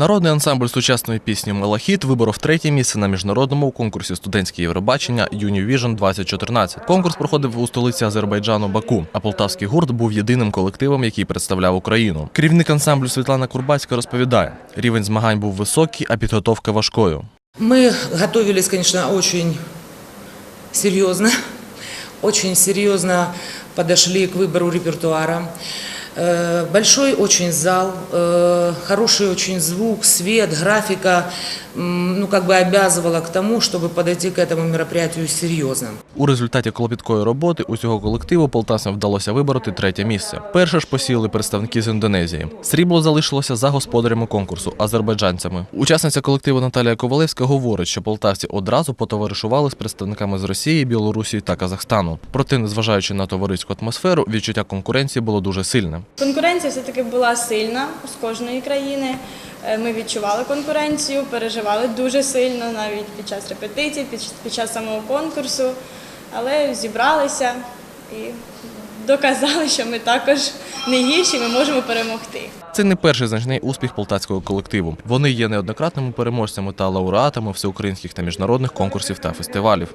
Народний ансамбль сучасної пісні Мелахіт виборов третє місце на міжнародному конкурсі студентське Євробачення Univision 2014. Конкурс проходив у столиці Азербайджану Баку, а полтавський гурт був єдиним колективом, який представляв Україну. Керівник ансамблю Світлана Курбацька розповідає: рівень змагань був високий, а підготовка важкою. Мы готовились, конечно, очень серьезно. Очень серьезно подошли к выбору репертуара. Э, Большой очень зал, э, хороший очень звук, свет, графика, ну, как бы обязывала к тому, чтобы подойти к этому мероприятию серьезно. У результаті клопіткої роботи усього колективу полтавцям вдалося вибороти третє місце. Перше ж посіяли представники з Індонезії. Срібло залишилося за господарями конкурсу азербайджанцями. Учасниця колективу Наталія Ковалевська говорить, що полтавці одразу потоваришували з представниками з Росії, Білорусі та Казахстану. Проте, незважаючи на товариську атмосферу, відчуття конкуренції було дуже сильне. Конкуренція все-таки була сильна з кожної країни. Е, Ми відчували конкуренцію, переживали дуже сильно навіть під час репетицій, під, під час самого конкурсу, але зібралися і доказали, що ми також не гірші, ми можемо перемогти. Це не перший значний успіх полтавського колективу. Вони є неоднократними переможцями та лауреатами всеукраїнських та міжнародних конкурсів та фестивалів.